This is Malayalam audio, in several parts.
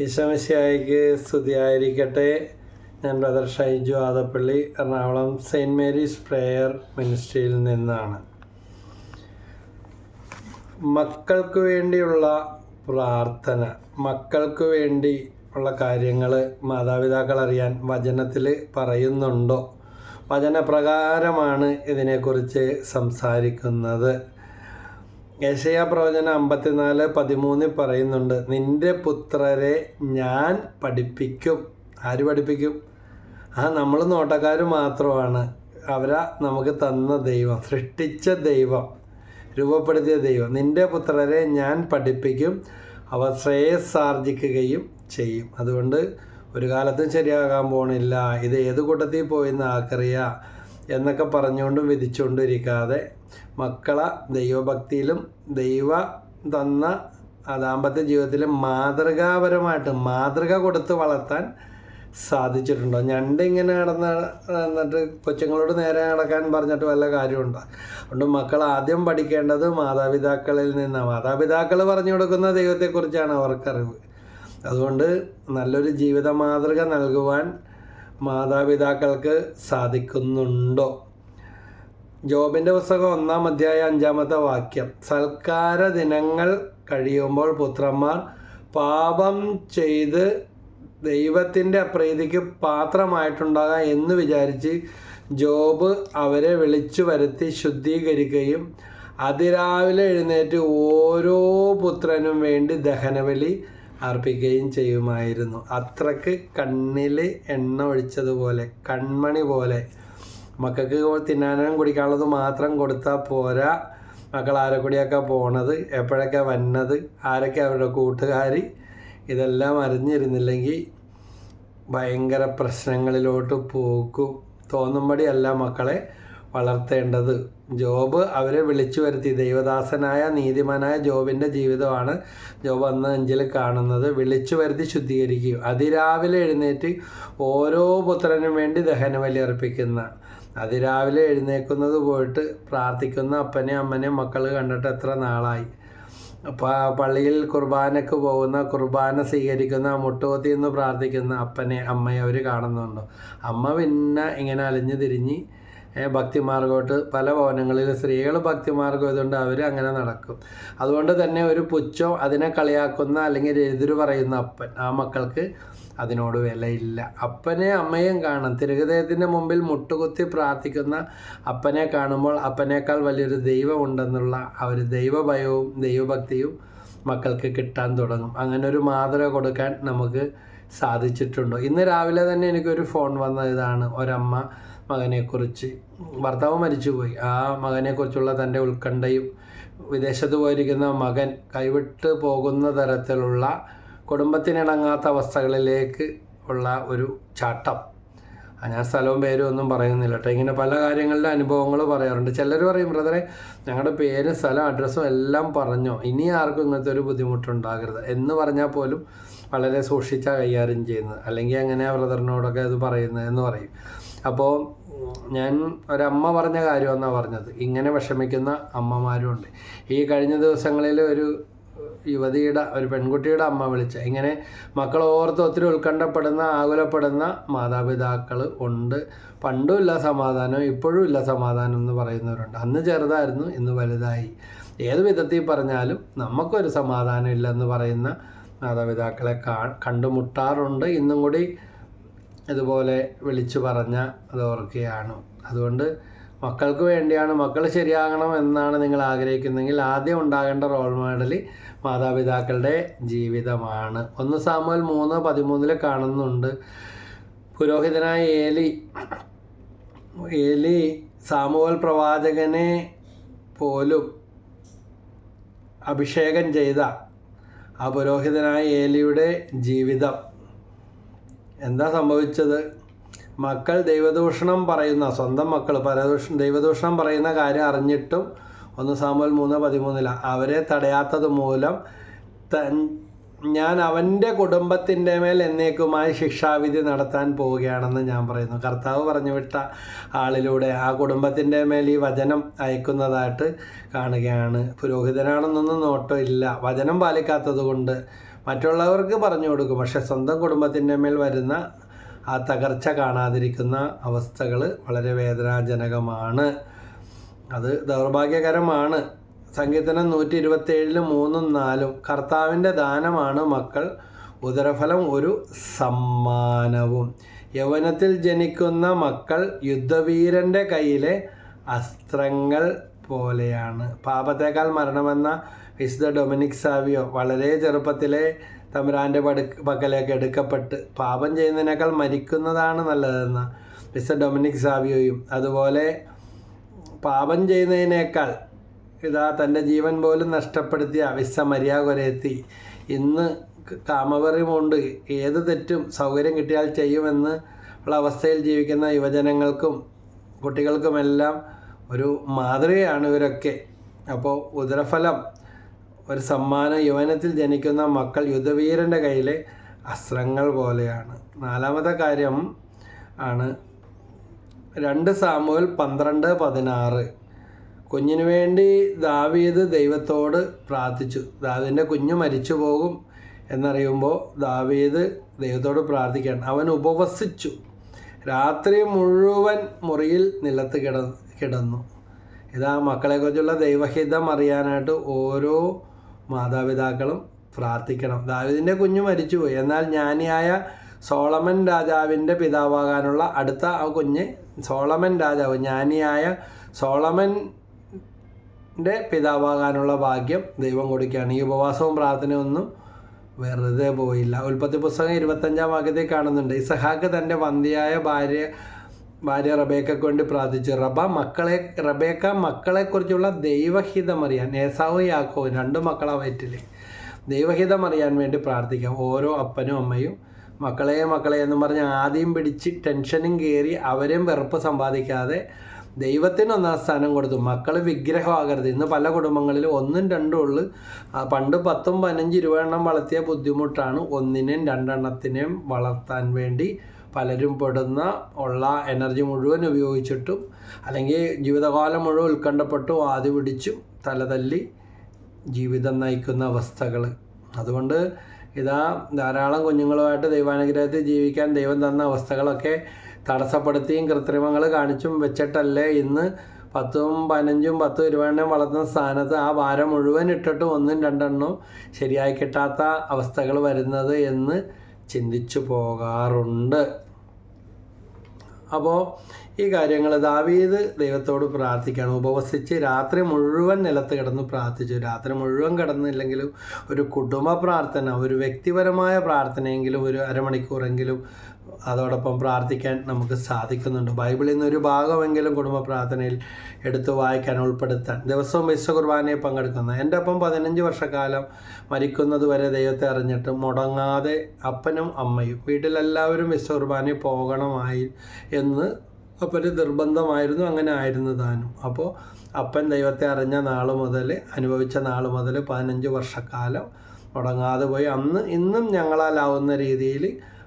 ഈശോമിശിയായിക്ക് സ്തുതിയായിരിക്കട്ടെ. ഞാൻ brother Shaiju Adappally Ernakulam saint Mary's prayer മിനിസ്ട്രിയിൽ നിന്നാണ്. മക്കൾക്ക് വേണ്ടിയുള്ള പ്രാർത്ഥന മക്കൾക്ക് വേണ്ടി ഉള്ള കാര്യങ്ങൾ മാതാപിതാക്കൾ അറിയാൻ വചനത്തിൽ പറയുന്നുണ്ടോ? വചനപ്രകാരമാണ് ഇതിനെക്കുറിച്ച് സംസാരിക്കുന്നത്. യശയ പ്രവചനം അമ്പത്തിനാല് പതിമൂന്നിൽ പറയുന്നുണ്ട് നിന്റെ പുത്രരെ ഞാൻ പഠിപ്പിക്കും. ആര് പഠിപ്പിക്കും? ആ നമ്മൾ നോട്ടക്കാർ മാത്രമാണ്. അവരാ നമുക്ക് തന്ന ദൈവം സൃഷ്ടിച്ച ദൈവം രൂപപ്പെടുത്തിയ ദൈവം. നിന്റെ പുത്രരെ ഞാൻ പഠിപ്പിക്കും അവ ശ്രേയസ്സാർജിക്കുകയും ചെയ്യും. അതുകൊണ്ട് ഒരു കാലത്തും ശരിയാകാൻ പോണില്ല. ഇത് ഏത് കൂട്ടത്തിൽ പോയിന്ന് ആക്കറിയ എന്നൊക്കെ പറഞ്ഞുകൊണ്ടും വിധിച്ചുകൊണ്ടിരിക്കാതെ മക്കളെ ദൈവഭക്തിയിലും ദൈവ തന്ന ദാമ്പത്യ ജീവിതത്തിൽ മാതൃകാപരമായിട്ട് മാതൃക കൊടുത്ത് വളർത്താൻ സാധിച്ചിട്ടുണ്ടോ? ഞണ്ട് ഇങ്ങനെ നടന്ന് എന്നിട്ട് കൊച്ചുങ്ങളോട് നേരെ നടക്കാൻ പറഞ്ഞിട്ട് വല്ല കാര്യമുണ്ടോ? അതുകൊണ്ട് മക്കൾ ആദ്യം പഠിക്കേണ്ടത് മാതാപിതാക്കളിൽ നിന്നാണ്. മാതാപിതാക്കൾ പറഞ്ഞു കൊടുക്കുന്ന ദൈവത്തെക്കുറിച്ചാണ് അവർക്കറിവ്. അതുകൊണ്ട് നല്ലൊരു ജീവിത മാതൃക നൽകുവാൻ മാതാപിതാക്കൾക്ക് സാധിക്കുന്നുണ്ടോ? ജോബിന്റെ പുസ്തകം ഒന്നാം അധ്യായ അഞ്ചാമത്തെ വാക്യം. സൽക്കാര ദിനങ്ങൾ കഴിയുമ്പോൾ പുത്രന്മാർ പാപം ചെയ്ത് ദൈവത്തിന്റെ അപ്രീതിക്ക് പാത്രമായിട്ടുണ്ടാകാം എന്ന് വിചാരിച്ച് ജോബ് അവരെ വിളിച്ചു വരുത്തി ശുദ്ധീകരിക്കുകയും അതിരാവിലെ എഴുന്നേറ്റ് ഓരോ പുത്രനും വേണ്ടി ദഹനബലി അർപ്പിക്കുകയും ചെയ്യുമായിരുന്നു. അത്രയ്ക്ക് കണ്ണിൽ എണ്ണ ഒഴിച്ചതുപോലെ കൺമണി പോലെ. മക്കൾക്ക് തിന്നാനും കുടിക്കാനുള്ളത് മാത്രം കൊടുത്താൽ പോരാ. മക്കൾ ആരെ കൂടിയൊക്കെ പോണത് എപ്പോഴൊക്കെ വന്നത് ആരൊക്കെ അവരുടെ കൂട്ടുകാർ ഇതെല്ലാം അറിഞ്ഞിരുന്നില്ലെങ്കിൽ ഭയങ്കര പ്രശ്നങ്ങളിലോട്ട് പോകും തോന്നുമ്പടിയല്ല മക്കളെ വളർത്തേണ്ടത്. ജോബ് അവരെ വിളിച്ചു വരുത്തി. ദൈവദാസനായ നീതിമാനായ ജോബിന്റെ ജീവിതമാണ് ജോബ് അന്ന് അഞ്ചിൽ കാണുന്നത്. വിളിച്ചു വരുത്തി ശുദ്ധീകരിക്കുകയും അതിരാവിലെ എഴുന്നേറ്റ് ഓരോ പുത്രനും വേണ്ടി ദഹനബലി അർപ്പിക്കുന്ന. അതിരാവിലെ എഴുന്നേക്കുന്നത് പോയിട്ട് പ്രാർത്ഥിക്കുന്ന അപ്പനെയും അമ്മനെയും മക്കൾ കണ്ടിട്ട് എത്ര നാളായി. പള്ളിയിൽ കുർബാനക്ക് പോകുന്ന കുർബാന സ്വീകരിക്കുന്ന മുട്ടുകൊത്തി എന്ന് പ്രാർത്ഥിക്കുന്ന അപ്പനെ അമ്മയെ അവർ കാണുന്നുണ്ടോ. അമ്മ പിന്നെ ഇങ്ങനെ അലിഞ്ഞു തിരിഞ്ഞ് ഭക്തിമാർഗോട്ട് പല ഭവനങ്ങളിൽ സ്ത്രീകൾ ഭക്തിമാർഗം ഇതുകൊണ്ട് അവർ അങ്ങനെ നടക്കും. അതുകൊണ്ട് തന്നെ ഒരു പുച്ഛം അതിനെ കളിയാക്കുന്ന അല്ലെങ്കിൽ എതിര് പറയുന്ന അപ്പൻ ആ മക്കൾക്ക് അതിനോട് വിലയില്ല. അപ്പനെ അമ്മയും കാണും. തിരുഹൃദയത്തിന്റെ മുമ്പിൽ മുട്ടുകുത്തി പ്രാർത്ഥിക്കുന്ന അപ്പനെ കാണുമ്പോൾ അപ്പനേക്കാൾ വലിയൊരു ദൈവം ഉണ്ടെന്നുള്ള ആ ഒരു ദൈവഭയവും ദൈവഭക്തിയും മക്കൾക്ക് കിട്ടാൻ തുടങ്ങും. അങ്ങനെ ഒരു മാതൃക കൊടുക്കാൻ നമുക്ക് സാധിച്ചിട്ടുണ്ടോ. ഇന്ന് രാവിലെ തന്നെ എനിക്കൊരു ഫോൺ വന്ന ഇതാണ്. ഒരമ്മ മകനെക്കുറിച്ച്. ഭർത്താവ് മരിച്ചുപോയി. ആ മകനെക്കുറിച്ചുള്ള തന്റെ ഉത്കണ്ഠയും വിദേശത്ത് പോയിരിക്കുന്ന മകൻ കൈവിട്ട് പോകുന്ന തരത്തിലുള്ള കുടുംബത്തിനിണങ്ങാത്ത അവസ്ഥകളിലേക്ക് ഉള്ള ഒരു ചാട്ടം. ഞാൻ സ്ഥലവും പേരും ഒന്നും പറയുന്നില്ല കേട്ടോ. ഇങ്ങനെ പല കാര്യങ്ങളുടെ അനുഭവങ്ങൾ പറയാറുണ്ട്. ചിലർ പറയും ബ്രദറെ ഞങ്ങളുടെ പേരും സ്ഥലം അഡ്രസ്സും എല്ലാം പറഞ്ഞോ. ഇനി ആർക്കും ഇങ്ങനത്തെ ഒരു ബുദ്ധിമുട്ടുണ്ടാകരുത്. എന്ന് പറഞ്ഞാൽ പോലും വളരെ സൂക്ഷിച്ചാണ് കൈകാര്യം ചെയ്യുന്നത്. അല്ലെങ്കിൽ എങ്ങനെയാണ് ബ്രദറിനോടൊക്കെ അത് പറയുന്നത് എന്ന് പറയും. അപ്പോൾ ഞാൻ ഒരമ്മ പറഞ്ഞ കാര്യമെന്നാണ് പറഞ്ഞത്. ഇങ്ങനെ വിഷമിക്കുന്ന അമ്മമാരുമുണ്ട് ഈ കഴിഞ്ഞ ദിവസങ്ങളിൽ ഒരു യുവതിയുടെ ഒരു പെൺകുട്ടിയുടെ അമ്മ വിളിച്ച ഇങ്ങനെ മക്കൾ ഓർത്ത് ഒത്തിരി ഉത്കണ്ഠപ്പെടുന്ന ആകുലപ്പെടുന്ന മാതാപിതാക്കൾ ഉണ്ട്. പണ്ടും ഇല്ല സമാധാനം ഇപ്പോഴും ഇല്ല സമാധാനം എന്ന് പറയുന്നവരുണ്ട്. അന്ന് ചെറുതായിരുന്നു ഇന്ന് വലുതായി. ഏത് വിധത്തിൽ പറഞ്ഞാലും നമുക്കൊരു സമാധാനം ഇല്ലെന്ന് പറയുന്ന മാതാപിതാക്കളെ കാ കണ്ടുമുട്ടാറുണ്ട്. ഇന്നും കൂടി ഇതുപോലെ വിളിച്ചു പറഞ്ഞ അത് ഓർക്കുകയാണ് അതുകൊണ്ട് മക്കൾക്ക് വേണ്ടിയാണ് മക്കൾ ശരിയാകണം എന്നാണ് നിങ്ങൾ ആഗ്രഹിക്കുന്നതെങ്കിൽ ആദ്യം ഉണ്ടാകേണ്ട റോൾ മോഡൽ മാതാപിതാക്കളുടെ ജീവിതമാണ്. ഒന്ന് സാമുവൽ മൂന്ന് പതിമൂന്നിൽ കാണുന്നുണ്ട്. പുരോഹിതനായ ഏലി ഏലി സാമുവൽ പ്രവാചകനെ പോലും അഭിഷേകം ചെയ്ത ആ പുരോഹിതനായ ഏലിയുടെ ജീവിതം. എന്താ സംഭവിച്ചത്? മക്കൾ ദൈവദൂഷണം പറയുന്ന സ്വന്തം മക്കൾ പരദൂഷ ദൈവദൂഷണം പറയുന്ന കാര്യം അറിഞ്ഞിട്ടും ഒന്ന് സാമ്പൽ മൂന്ന് പതിമൂന്നില അവരെ തടയാത്തത് മൂലം ഞാൻ അവന്റെ കുടുംബത്തിന്റെ മേൽ എന്നേക്കുമായി ശിക്ഷാവിധി നടത്താൻ പോവുകയാണെന്ന് ഞാൻ പറയുന്നു. കർത്താവ് പറഞ്ഞു വിട്ട ആളിലൂടെ ആ കുടുംബത്തിന്റെ മേൽ ഈ വചനം അയക്കുന്നതായിട്ട് കാണുകയാണ്. പുരോഹിതനാണെന്നൊന്നും നോട്ടോ ഇല്ല. വചനം പാലിക്കാത്തത് കൊണ്ട് മറ്റുള്ളവർക്ക് പറഞ്ഞു കൊടുക്കും. പക്ഷെ സ്വന്തം കുടുംബത്തിന്റെ മേൽ വരുന്ന ആ തകർച്ച കാണാതിരിക്കുന്ന അവസ്ഥകൾ വളരെ വേദനാജനകമാണ്. അത് ദൗർഭാഗ്യകരമാണ്. സങ്കീർത്തനം നൂറ്റി ഇരുപത്തേഴിലും മൂന്നും നാലും. കർത്താവിന്റെ ദാനമാണ് മക്കൾ. ഉദരഫലം ഒരു സമ്മാനവും. യൗവനത്തിൽ ജനിക്കുന്ന മക്കൾ യുദ്ധവീരന്റെ കയ്യിലെ അസ്ത്രങ്ങൾ പോലെയാണ്. പാപത്തേക്കാൾ മരണമെന്ന വിശുദ്ധ ഡൊമിനിക് സാവിയോ വളരെ ചെറുപ്പത്തിലെ തമ്പുരാന്റെ പടു പക്കലേക്ക് എടുക്കപ്പെട്ട് പാപം ചെയ്യുന്നതിനേക്കാൾ മരിക്കുന്നതാണ് നല്ലതെന്ന് വിശുദ്ധ ഡൊമിനിക് സാവിയോയും അതുപോലെ പാപം ചെയ്യുന്നതിനേക്കാൾ ഇതാ തന്റെ ജീവൻ പോലും നഷ്ടപ്പെടുത്തിയ വിശ്വ മര്യാകൊരയെത്തി ഇന്ന് കാമപറിമുണ്ട് ഏത് തെറ്റും സൗകര്യം കിട്ടിയാൽ ചെയ്യുമെന്ന് ഉള്ള അവസ്ഥയിൽ ജീവിക്കുന്ന യുവജനങ്ങൾക്കും കുട്ടികൾക്കുമെല്ലാം ഒരു മാതൃകയാണ് ഇവരൊക്കെ. അപ്പോൾ ഉദരഫലം ഒരു സമ്മാനം യുവനത്തിൽ ജനിക്കുന്ന മക്കൾ യുദ്ധവീരന്റെ കയ്യിലെ അസ്ത്രങ്ങൾ പോലെയാണ്. നാലാമത്തെ കാര്യം ആണ്. രണ്ട് സാമുവൽ പന്ത്രണ്ട് പതിനാറ്. കുഞ്ഞിനു വേണ്ടി ദാവീദ് ദൈവത്തോട് പ്രാർത്ഥിച്ചു. ദാവീദിന്റെ കുഞ്ഞ് മരിച്ചു പോകും എന്നറിയുമ്പോൾ ദാവീദ് ദൈവത്തോട് പ്രാർത്ഥിക്കുകയാണ്. അവൻ ഉപവസിച്ചു. രാത്രി മുഴുവൻ മുറിയിൽ നിലത്ത് കിട കിടന്നു. ഇതാ മക്കളെക്കുറിച്ചുള്ള ദൈവഹിതം അറിയാനായിട്ട് ഓരോ മാതാപിതാക്കളും പ്രാർത്ഥിക്കണം. ദാവീദിന്റെ കുഞ്ഞ് മരിച്ചുപോയി എന്നാൽ ജ്ഞാനിയായ സോളമൻ രാജാവിന്റെ പിതാവാകാനുള്ള അടുത്ത ആ കുഞ്ഞ് സോളമൻ രാജാവ് ജ്ഞാനിയായ സോളമന്റെ പിതാവാകാനുള്ള ഭാഗ്യം ദൈവം കൊടുക്കുകയാണ്. ഈ ഉപവാസവും പ്രാർത്ഥനയൊന്നും വെറുതെ പോയില്ല. ഉൽപ്പത്തി പുസ്തകം ഇരുപത്തഞ്ചാം വാക്യത്തിൽ കാണുന്നുണ്ട്. ഇസഹാക്ക് തന്റെ വന്ധ്യയായ ഭാര്യ ഭാര്യ റബേക്കയ്ക്ക് വേണ്ടി പ്രാർത്ഥിച്ചു. റബ മക്കളെ റബേക്ക മക്കളെക്കുറിച്ചുള്ള ദൈവഹിതം അറിയാൻ. ഏസാവും യാക്കോവും രണ്ട് മക്കളാ വയറ്റിൽ ദൈവഹിതം അറിയാൻ വേണ്ടി പ്രാർത്ഥിക്കാം. ഓരോ അപ്പനും അമ്മയും മക്കളെ മക്കളെ എന്ന് പറഞ്ഞ് ആദ്യം പിടിച്ച് ടെൻഷനും കയറി അവരെയും വെറുപ്പ് സമ്പാദിക്കാതെ ദൈവത്തിന് ഒന്നാം സ്ഥാനം കൊടുത്തു. മക്കൾ വിഗ്രഹമാകരുത്. ഇന്ന് പല കുടുംബങ്ങളിൽ ഒന്നും രണ്ടും ഉള്ളു. പണ്ട് പത്തും പതിനഞ്ച് ഇരുപതെണ്ണം വളർത്തിയ ബുദ്ധിമുട്ടാണ്. ഒന്നിനെയും രണ്ടെണ്ണത്തിനെയും വളർത്താൻ വേണ്ടി പലരും പെടുന്ന ഉള്ള എനർജി മുഴുവൻ ഉപയോഗിച്ചിട്ടും അല്ലെങ്കിൽ ജീവിതകാലം മുഴുവൻ ഉത്കണ്ഠപ്പെട്ടു ആദ്യ പിടിച്ചും തലതല്ലി ജീവിതം നയിക്കുന്ന അവസ്ഥകൾ അതുകൊണ്ട് ഇതാ ധാരാളം കുഞ്ഞുങ്ങളുമായിട്ട് ദൈവാനുഗ്രഹത്തിൽ ജീവിക്കാൻ ദൈവം തന്ന അവസ്ഥകളൊക്കെ തടസ്സപ്പെടുത്തിയും കൃത്രിമങ്ങൾ കാണിച്ചും വെച്ചിട്ടല്ലേ ഇന്ന് പത്തും പതിനഞ്ചും പത്തും ഇരുപതെണ്ണം വളർത്തുന്ന സ്ഥാനത്ത് ആ ഭാരം മുഴുവൻ ഇട്ടിട്ട് ഒന്നും രണ്ടെണ്ണവും ശരിയായി കിട്ടാത്ത അവസ്ഥകൾ വരുന്നത് എന്ന് ചിന്തിച്ചു പോകാറുണ്ട്. അപ്പോൾ ഈ കാര്യങ്ങൾ ദാവീദ് ദൈവത്തോട് പ്രാർത്ഥിക്കണം ഉപവസിച്ച് രാത്രി മുഴുവൻ നിലത്ത് കിടന്ന് പ്രാർത്ഥിച്ചു. രാത്രി മുഴുവൻ കിടന്നില്ലെങ്കിലും ഒരു കുടുംബ പ്രാർത്ഥന ഒരു വ്യക്തിപരമായ പ്രാർത്ഥനയെങ്കിലും ഒരു അരമണിക്കൂറെങ്കിലും അതോടൊപ്പം പ്രാർത്ഥിക്കാൻ നമുക്ക് സാധിക്കുന്നുണ്ട്. ബൈബിളിൽ നിന്ന് ഒരു ഭാഗമെങ്കിലും കുടുംബ പ്രാർത്ഥനയിൽ എടുത്തു വായിക്കാൻ ഉൾപ്പെടുത്താൻ. ദിവസവും വിശ്വ കുർബാനയെ പങ്കെടുക്കുന്ന എന്റെ ഒപ്പം പതിനഞ്ച് വർഷക്കാലം മരിക്കുന്നത് വരെ ദൈവത്തെ അറിഞ്ഞിട്ട് മുടങ്ങാതെ അപ്പനും അമ്മയും വീട്ടിലെല്ലാവരും വിശ്വ കുർബാനയിൽ പോകണമായി എന്ന് അപ്പന് നിർബന്ധമായിരുന്നു. അങ്ങനെ ആയിരുന്നു താനും. അപ്പോൾ അപ്പൻ ദൈവത്തെ അറിഞ്ഞ നാൾ മുതൽ അനുഭവിച്ച നാൾ മുതൽ പതിനഞ്ച് വർഷക്കാലം മുടങ്ങാതെ പോയി. അന്ന് ഇന്നും ഞങ്ങളാലാവുന്ന രീതിയിൽ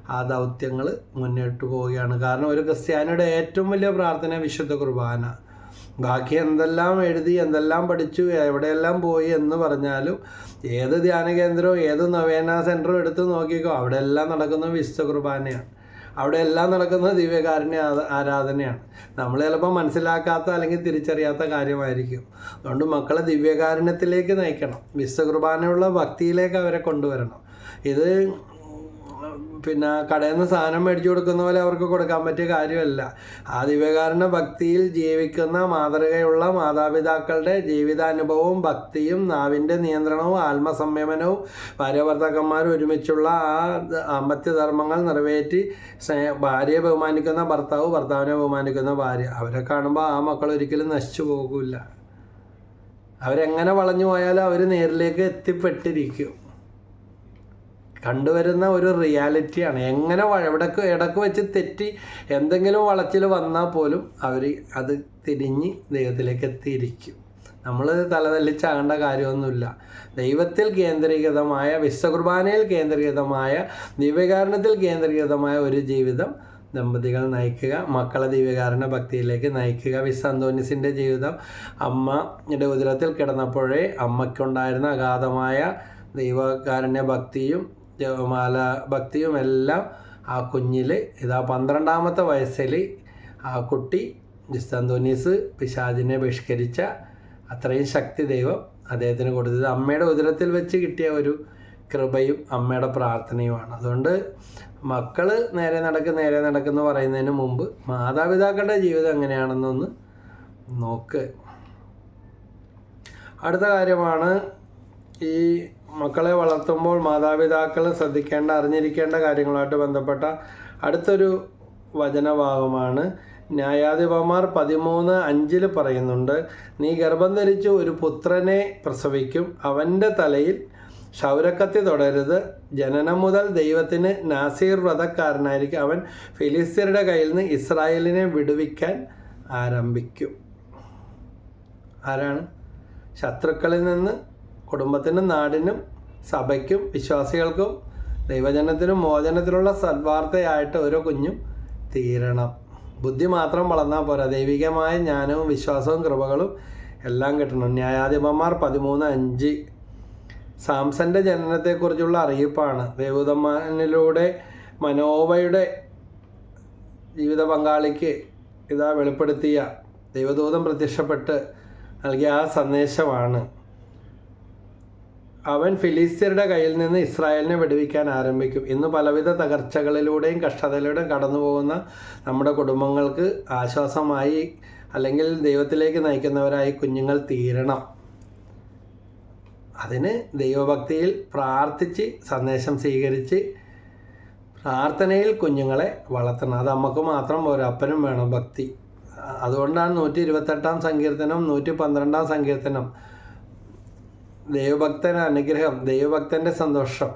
ആ ദൗത്യങ്ങൾ മുന്നോട്ട് പോവുകയാണ്. കാരണം ഒരു ക്രിസ്ത്യാനിയുടെ ഏറ്റവും വലിയ പ്രാർത്ഥന വിശുദ്ധ കുർബാന. ബാക്കി എന്തെല്ലാം എഴുതി എന്തെല്ലാം പഠിച്ചു എവിടെയെല്ലാം പോയി എന്ന് പറഞ്ഞാലും ഏത് ധ്യാന കേന്ദ്രവും ഏത് നവേന സെന്ററും എടുത്ത് നോക്കിക്കോ അവിടെ എല്ലാം നടക്കുന്നത് വിശുദ്ധ കുർബാനയാണ്. അവിടെ എല്ലാം നടക്കുന്നത് ദിവ്യകാരുണ്യ ആരാധനയാണ്. നമ്മൾ ചിലപ്പോൾ മനസ്സിലാക്കാത്ത അല്ലെങ്കിൽ തിരിച്ചറിയാത്ത കാര്യമായിരിക്കും. അതുകൊണ്ട് മക്കളെ ദിവ്യകാരുണ്യത്തിലേക്ക് നയിക്കണം. വിശ്വകുർബാനയുള്ള ഭക്തിയിലേക്ക് അവരെ കൊണ്ടുവരണം. ഇത് പിന്നെ കടയിൽ നിന്ന് സാധനം മേടിച്ചു കൊടുക്കുന്ന പോലെ അവർക്ക് കൊടുക്കാൻ പറ്റിയ കാര്യമല്ല. ആ ദിവ്യകാരണ ഭക്തിയിൽ ജീവിക്കുന്ന മാതൃകയുള്ള മാതാപിതാക്കളുടെ ജീവിതാനുഭവവും ഭക്തിയും നാവിന്റെ നിയന്ത്രണവും ആത്മസംയമനവും ഭാര്യഭർത്താക്കന്മാരും ഒരുമിച്ചുള്ള ആ അമ്പത്യധർമ്മങ്ങൾ നിറവേറ്റി സ്നേഹ ഭാര്യയെ ബഹുമാനിക്കുന്ന ഭർത്താവ് ഭർത്താവിനെ ബഹുമാനിക്കുന്ന ഭാര്യ. അവരെ കാണുമ്പോൾ ആ മക്കൾ ഒരിക്കലും നശിച്ചു പോകില്ല അവരെങ്ങനെ വളഞ്ഞു പോയാലും അവർ നേരിലേക്ക് എത്തിപ്പെട്ടിരിക്കും. കണ്ടുവരുന്ന ഒരു റിയാലിറ്റിയാണ്. എങ്ങനെ എവിടക്ക് ഇടയ്ക്ക് വെച്ച് തെറ്റി എന്തെങ്കിലും വളച്ചിൽ വന്നാൽ പോലും അവർ അത് തിരിഞ്ഞ് ദൈവത്തിലേക്ക് എത്തിയിരിക്കും. നമ്മൾ തലതല്ലിച്ചാകേണ്ട കാര്യമൊന്നുമില്ല. ദൈവത്തിൽ കേന്ദ്രീകൃതമായ വിശ്വകുർബാനയിൽ കേന്ദ്രീകൃതമായ ദിവ്യകാരണത്തിൽ കേന്ദ്രീകൃതമായ ഒരു ജീവിതം ദമ്പതികൾ നയിക്കുക മക്കളെ ദിവ്യകാരണ ഭക്തിയിലേക്ക് നയിക്കുക. വിസ് ജീവിതം അമ്മയുടെ ഉദരത്തിൽ കിടന്നപ്പോഴേ അമ്മയ്ക്കുണ്ടായിരുന്ന അഗാധമായ ദൈവകാരുണ്യ ഭക്തിയും ജപമാല ഭക്തിയും എല്ലാം ആ കുഞ്ഞിൽ ഇതാ പന്ത്രണ്ടാമത്തെ വയസ്സിൽ ആ കുട്ടി ജിസ്തന്തോനീസ് പിശാദിനെ ബഹിഷ്കരിച്ച അത്രയും ശക്തി ദൈവം അദ്ദേഹത്തിന് കൊടുത്തത്. അമ്മയുടെ ഉദരത്തിൽ വെച്ച് കിട്ടിയ ഒരു കൃപയും അമ്മയുടെ പ്രാർത്ഥനയുമാണ്. അതുകൊണ്ട് മക്കൾ നേരെ നടക്ക് നേരെ നടക്കുന്നു പറയുന്നതിന് മുമ്പ് മാതാപിതാക്കളുടെ ജീവിതം എങ്ങനെയാണെന്നൊന്ന് നോക്ക്. അടുത്ത കാര്യമാണ് ഈ മക്കളെ വളർത്തുമ്പോൾ മാതാപിതാക്കൾ ശ്രദ്ധിക്കേണ്ട അറിഞ്ഞിരിക്കേണ്ട കാര്യങ്ങളുമായിട്ട് ബന്ധപ്പെട്ട അടുത്തൊരു വചനഭാഗമാണ്. ന്യായാധിപന്മാർ പതിമൂന്ന് അഞ്ചിൽ പറയുന്നുണ്ട് നീ ഗർഭം ധരിച്ച് ഒരു പുത്രനെ പ്രസവിക്കും. അവന്റെ തലയിൽ ക്ഷൗരക്കത്തി തുടരുത്. ജനനം മുതൽ ദൈവത്തിന് നാസീർ വ്രതക്കാരനായിരിക്കും അവൻ. ഫിലിസ്തീനയുടെ കയ്യിൽ നിന്ന് ഇസ്രായേലിനെ വിടുവിക്കാൻ ആരംഭിക്കും. ആരാണ്? ശത്രുക്കളിൽ നിന്ന് കുടുംബത്തിനും നാടിനും സഭയ്ക്കും വിശ്വാസികൾക്കും ദൈവജനത്തിനും മോചനത്തിനുള്ള സദ്വാർത്തയായിട്ട് ഓരോ കുഞ്ഞും തീരണം. ബുദ്ധി മാത്രം വളർന്നാൽ പോരാ. ദൈവികമായ ജ്ഞാനവും വിശ്വാസവും കൃപകളും എല്ലാം കിട്ടണം. ന്യായാധിപന്മാർ പതിമൂന്ന് അഞ്ച്. സാംസന്റെ ജനനത്തെക്കുറിച്ചുള്ള അറിയിപ്പാണ്. ദേവതമാനിലൂടെ മനോവയുടെ ജീവിത പങ്കാളിക്ക് ഇതാ വെളിപ്പെടുത്തിയ ദൈവദൂതം പ്രത്യക്ഷപ്പെട്ട് നൽകിയ ആ സന്ദേശമാണ്. അവൻ ഫിലിസ്തീനയുടെ കയ്യിൽ നിന്ന് ഇസ്രായേലിനെ വെടിവിക്കാൻ ആരംഭിക്കും. ഇന്ന് പലവിധ തകർച്ചകളിലൂടെയും കഷ്ടതയിലൂടെയും കടന്നു പോകുന്ന നമ്മുടെ കുടുംബങ്ങൾക്ക് ആശ്വാസമായി അല്ലെങ്കിൽ ദൈവത്തിലേക്ക് നയിക്കുന്നവരായി കുഞ്ഞുങ്ങൾ തീരണം. അതിന് ദൈവഭക്തിയിൽ പ്രാർത്ഥിച്ച് സന്ദേശം സ്വീകരിച്ച് പ്രാർത്ഥനയിൽ കുഞ്ഞുങ്ങളെ വളർത്തണം. അത് നമുക്ക് മാത്രം ഒരപ്പനും വേണം ഭക്തി. അതുകൊണ്ടാണ് നൂറ്റി ഇരുപത്തെട്ടാം സങ്കീർത്തനം നൂറ്റി പന്ത്രണ്ടാം സങ്കീർത്തനം. ദൈവഭക്തന് അനുഗ്രഹം ദൈവഭക്തന്റെ സന്തോഷം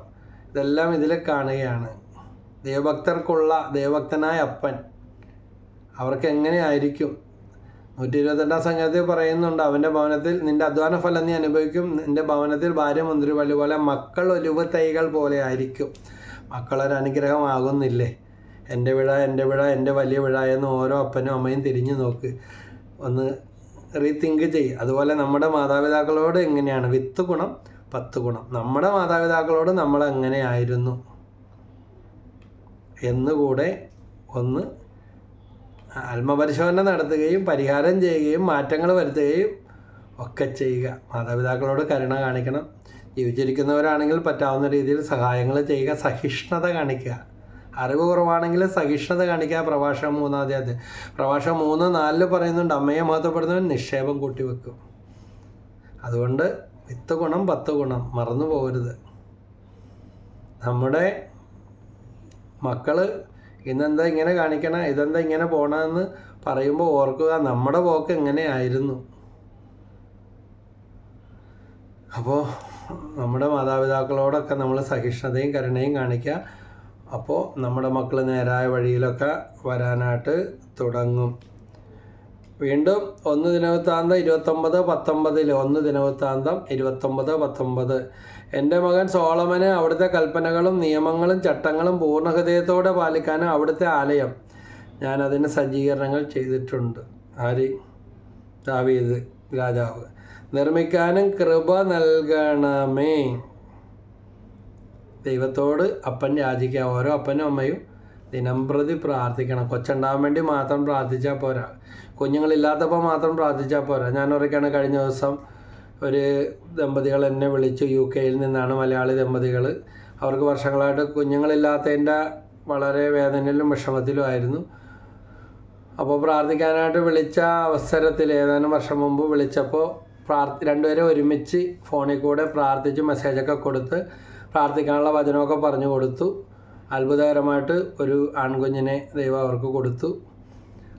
ഇതെല്ലാം ഇതിൽ കാണുകയാണ്. ദൈവഭക്തർക്കുള്ള ദൈവഭക്തനായ അപ്പൻ അവർക്ക് എങ്ങനെയായിരിക്കും? നൂറ്റി ഇരുപത്തെട്ടാം സംഘത്തിൽ പറയുന്നുണ്ട് അവന്റെ ഭവനത്തിൽ നിന്റെ അധ്വാന ഫലം നീ അനുഭവിക്കും. നിന്റെ ഭവനത്തിൽ ഭാര്യ മുന്തിരിവള്ളി പോലെ മക്കൾ ഒലിവ് തൈകൾ പോലെ ആയിരിക്കും. മക്കളൊരു അനുഗ്രഹമാകുന്നില്ലേ? എന്റെ വിഴ എന്റെ വിഴ എന്റെ വലിയ വിഴ എന്ന് ഓരോ അപ്പനും അമ്മയും തിരിഞ്ഞു നോക്ക്. ഒന്ന് റീതിങ്ക് ചെയ്യുക അതുപോലെ നമ്മുടെ മാതാപിതാക്കളോട് എങ്ങനെയാണ്? വിത്ത് ഗുണം പത്ത് ഗുണം. നമ്മുടെ മാതാപിതാക്കളോട് നമ്മൾ എങ്ങനെയായിരുന്നു? എന്നുകൂടെ ഒന്ന് ആത്മപരിശോധന നടത്തുകയും പരിഹാരം ചെയ്യുകയും മാറ്റങ്ങൾ വരുത്തുകയും ഒക്കെ ചെയ്യുക. മാതാപിതാക്കളോട് കരുണ കാണിക്കണം. ജീവിച്ചിരിക്കുന്നവരാണെങ്കിൽ പറ്റാവുന്ന രീതിയിൽ സഹായങ്ങൾ ചെയ്യുക. സഹിഷ്ണുത കാണിക്കുക. അറിവ് കുറവാണെങ്കിൽ സഹിഷ്ണുത കാണിക്കുക പ്രഭാഷണം മൂന്നാം പ്രഭാഷണം മൂന്ന് നാലിൽ പറയുന്നുണ്ട് അമ്മയെ മഹത്വപ്പെടുന്നവൻ നിക്ഷേപം കൂട്ടിവെക്കും. അതുകൊണ്ട് വിത്ത് ഗുണം പത്ത് ഗുണം മറന്നു പോകരുത്. നമ്മുടെ മക്കൾ ഇന്നെന്താ ഇങ്ങനെ കാണിക്കണം ഇതെന്താ ഇങ്ങനെ പോകണമെന്ന് പറയുമ്പോൾ ഓർക്കുക നമ്മുടെ പോക്ക് എങ്ങനെയായിരുന്നു അപ്പോൾ നമ്മുടെ മാതാപിതാക്കളോടൊക്കെ നമ്മൾ സഹിഷ്ണുതയും കരുണയും കാണിക്കുക അപ്പോൾ നമ്മുടെ മക്കൾ നേരായ വഴിയിലൊക്കെ വരാനായിട്ട് തുടങ്ങും. വീണ്ടും ഒന്ന് ദിനവൃത്താന്തം ഇരുപത്തൊമ്പത് പത്തൊമ്പതിൽ ഒന്ന് ദിനവൃത്താന്തം ഇരുപത്തൊമ്പത് പത്തൊമ്പത്. എന്റെ മകൻ സോളമന് അവിടുത്തെ കൽപ്പനകളും നിയമങ്ങളും ചട്ടങ്ങളും പൂർണഹൃദയത്തോടെ പാലിക്കാനും അവിടുത്തെ ആലയം. ഞാൻ അതിന് സജ്ജീകരണങ്ങൾ ചെയ്തിട്ടുണ്ട്. ആര്? ദാവീദ് രാജാവ്. നിർമ്മിക്കാനും കൃപ നൽകണമേ. ദൈവത്തോട് അപ്പൻ യാചിക്കുക ഓരോ അപ്പനും അമ്മയും ദിനംപ്രതി പ്രാർത്ഥിക്കണം. കൊച്ചുണ്ടാകാൻ വേണ്ടി മാത്രം പ്രാർത്ഥിച്ചാൽ പോരാ. കുഞ്ഞുങ്ങളില്ലാത്തപ്പോൾ മാത്രം പ്രാർത്ഥിച്ചാൽ പോരാ. ഞാൻ ഉറക്കാണ് കഴിഞ്ഞ ദിവസം ഒരു ദമ്പതികൾ എന്നെ വിളിച്ചു. യു കെയിൽ നിന്നാണ് മലയാളി ദമ്പതികൾ. അവർക്ക് വർഷങ്ങളായിട്ട് കുഞ്ഞുങ്ങളില്ലാത്തതിന്റെ വളരെ വേദനയിലും വിഷമത്തിലും ആയിരുന്നു. അപ്പോൾ പ്രാർത്ഥിക്കാനായിട്ട് വിളിച്ച അവസരത്തിൽ ഏതാനും വർഷം മുമ്പ് വിളിച്ചപ്പോൾ പ്രാർത്ഥി രണ്ടുപേരും ഒരുമിച്ച് ഫോണിൽ കൂടെ പ്രാർത്ഥിച്ച് മെസ്സേജൊക്കെ കൊടുത്ത് പ്രാർത്ഥിക്കാനുള്ള വചനമൊക്കെ പറഞ്ഞു കൊടുത്തു. അത്ഭുതകരമായിട്ട് ഒരു ആൺകുഞ്ഞിനെ ദൈവം അവർക്ക് കൊടുത്തു.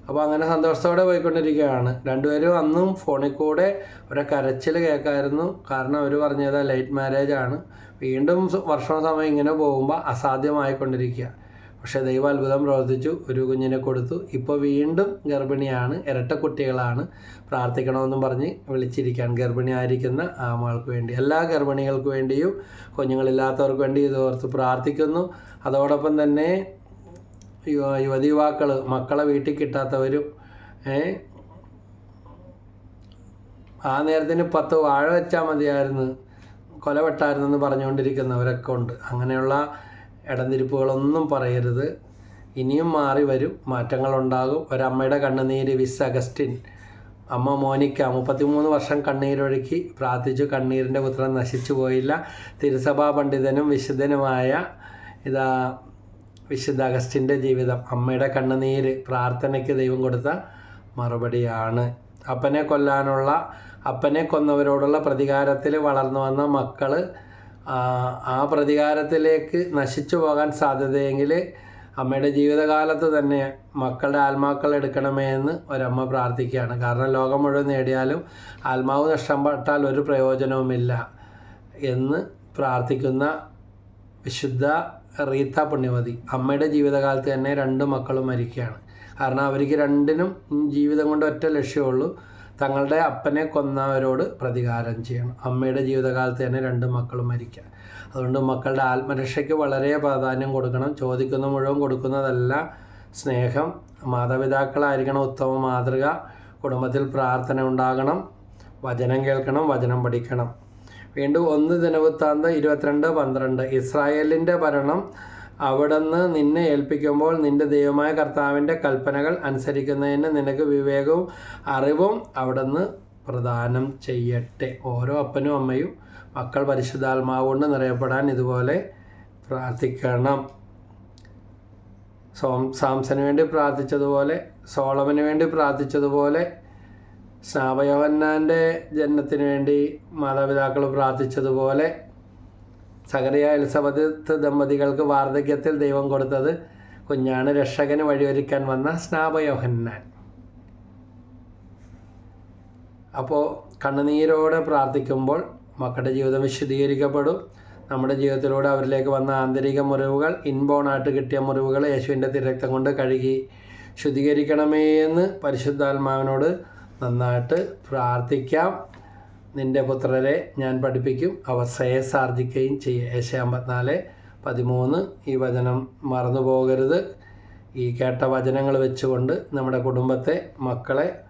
അപ്പോൾ അങ്ങനെ സന്തോഷത്തോടെ പോയിക്കൊണ്ടിരിക്കുകയാണ്. രണ്ടുപേരും അന്നും ഫോണിൽ കൂടെ അവരെ കരച്ചിൽ കേൾക്കായിരുന്നു. കാരണം അവർ പറഞ്ഞത് ലൈറ്റ് മാരേജ് ആണ്. വീണ്ടും വർഷവും സമയം ഇങ്ങനെ പോകുമ്പോൾ അസാധ്യമായിക്കൊണ്ടിരിക്കുക. പക്ഷേ ദൈവം അത്ഭുതം പ്രവർത്തിച്ചു ഒരു കുഞ്ഞിനെ കൊടുത്തു. ഇപ്പോൾ വീണ്ടും ഗർഭിണിയാണ് ഇരട്ട കുട്ടികളാണ് പ്രാർത്ഥിക്കണമെന്നും പറഞ്ഞ് വിളിച്ചിരിക്കുകയാണ് ഗർഭിണിയായിരിക്കുന്ന ആമകൾക്ക് വേണ്ടി. എല്ലാ ഗർഭിണികൾക്ക് വേണ്ടിയും കുഞ്ഞുങ്ങളില്ലാത്തവർക്ക് വേണ്ടി ഇത് ഓർത്ത് പ്രാർത്ഥിക്കുന്നു. അതോടൊപ്പം തന്നെ യുവതി യുവാക്കൾ മക്കളെ വീട്ടിൽ കിട്ടാത്തവരും ആ നേരത്തിന് പത്ത് വാഴ വെച്ചാൽ മതിയായിരുന്നു കൊലവെട്ടായിരുന്നെന്ന് പറഞ്ഞുകൊണ്ടിരിക്കുന്നവരൊക്കെ ഉണ്ട്. അങ്ങനെയുള്ള ഇടംതിരിപ്പുകളൊന്നും പറയരുത്. ഇനിയും മാറി വരും. മാറ്റങ്ങളുണ്ടാകും. ഒരമ്മയുടെ കണ്ണുനീര് വിസ് അഗസ്റ്റിൻ. അമ്മ മോനിക്ക മുപ്പത്തിമൂന്ന് വർഷം കണ്ണീരൊഴുക്കി പ്രാർത്ഥിച്ചു. കണ്ണീരിന്റെ പുത്രൻ നശിച്ചു പോയില്ല. തിരുസഭാ പണ്ഡിതനും വിശുദ്ധനുമായ ഇതാ വിശുദ്ധ അഗസ്റ്റിന്റെ ജീവിതം. അമ്മയുടെ കണ്ണുനീര് പ്രാർത്ഥനയ്ക്ക് ദൈവം കൊടുത്ത മറുപടിയാണ്. അപ്പനെ കൊല്ലാനുള്ള അപ്പനെ കൊന്നവരോടുള്ള പ്രതികാരത്തിൽ വളർന്നു വന്ന മക്കൾ ആ പ്രതികാരത്തിലേക്ക് നശിച്ചു പോകാൻ സാധ്യതയെങ്കിൽ അമ്മയുടെ ജീവിതകാലത്ത് തന്നെ മക്കളുടെ ആത്മാക്കൾ എടുക്കണമേ എന്ന് ഒരമ്മ പ്രാർത്ഥിക്കുകയാണ്. കാരണം ലോകം മുഴുവൻ നേടിയാലും ആത്മാവ് നഷ്ടപ്പെട്ടാൽ ഒരു പ്രയോജനവുമില്ല എന്ന് പ്രാർത്ഥിക്കുന്ന വിശുദ്ധ റീത്ത പുണ്യവതി അമ്മയുടെ ജീവിതകാലത്ത് തന്നെ രണ്ട് മക്കളും മരിക്കുകയാണ്. കാരണം അവർക്ക് രണ്ടിനും ജീവിതം കൊണ്ട് ഒറ്റ ലക്ഷ്യമുള്ളൂ തങ്ങളുടെ അപ്പനെ കൊന്നവരോട് പ്രതികാരം ചെയ്യണം. അമ്മയുടെ ജീവിതകാലത്ത് തന്നെ രണ്ട് മക്കളും മരിക്കുക അതുകൊണ്ട് മക്കളുടെ ആത്മരക്ഷയ്ക്ക് വളരെ പ്രാധാന്യം കൊടുക്കണം. ചോദിക്കുന്ന മുഴുവൻ കൊടുക്കുന്നതല്ല സ്നേഹം. മാതാപിതാക്കളായിരിക്കണം ഉത്തമ മാതൃക. കുടുംബത്തിൽ പ്രാർത്ഥന ഉണ്ടാകണം. വചനം കേൾക്കണം വചനം പഠിക്കണം. വീണ്ടും ഒന്ന് ദിനവൃത്താന്ത ഇരുപത്തിരണ്ട് പന്ത്രണ്ട്. ഇസ്രായേലിന്റെ ഭരണം അവിടുന്ന് നിന്നെ ഏൽപ്പിക്കുമ്പോൾ നിന്റെ ദൈവമായ കർത്താവിന്റെ കൽപ്പനകൾ അനുസരിക്കുന്നതിന് നിനക്ക് വിവേകവും അറിവും അവിടുന്ന് പ്രദാനം ചെയ്യട്ടെ. ഓരോ അപ്പനും അമ്മയും മക്കൾ പരിശുദ്ധാത്മാവ് കൊണ്ട് നിറയപ്പെടാൻ ഇതുപോലെ പ്രാർത്ഥിക്കണം. സോം സാംസന് വേണ്ടി പ്രാർത്ഥിച്ചതുപോലെ സോളമന് വേണ്ടി പ്രാർത്ഥിച്ചതുപോലെ സ്നാപയോഹന്നാന്റെ ജന്മത്തിന് വേണ്ടി മാതാപിതാക്കൾ പ്രാർത്ഥിച്ചതുപോലെ സകറിയ എലിസബത്ത് ദമ്പതികൾക്ക് വാർദ്ധക്യത്തിൽ ദൈവം കൊടുത്തത് കുഞ്ഞാണ്. രക്ഷകന് വഴിയൊരുക്കാൻ വന്ന സ്നാപയോഹന്നാൻ. അപ്പോൾ കണ്ണുനീരോടെ പ്രാർത്ഥിക്കുമ്പോൾ മക്കളുടെ ജീവിതം വിശദീകരിക്കപ്പെടും. നമ്മുടെ ജീവിതത്തിലൂടെ അവരിലേക്ക് വന്ന ആന്തരിക മുറിവുകൾ ഇൻബോണായിട്ട് കിട്ടിയ മുറിവുകൾ യേശുവിന്റെ തിരക്തം കൊണ്ട് കഴുകി ശുദ്ധീകരിക്കണമേ എന്ന് പരിശുദ്ധാത്മാവിനോട് നന്നായിട്ട് പ്രാർത്ഥിക്കാം. നിന്റെ പുത്രരെ ഞാൻ പഠിപ്പിക്കും. അവർ ശ്രേയസാർജിക്കുകയും ചെയ്യും. ഏശ അമ്പത്തിനാല് പതിമൂന്ന്. ഈ വചനം മറന്നു പോകരുത് ഈ കേട്ട വചനങ്ങൾ വെച്ചുകൊണ്ട് നമ്മുടെ കുടുംബത്തെ മക്കളെ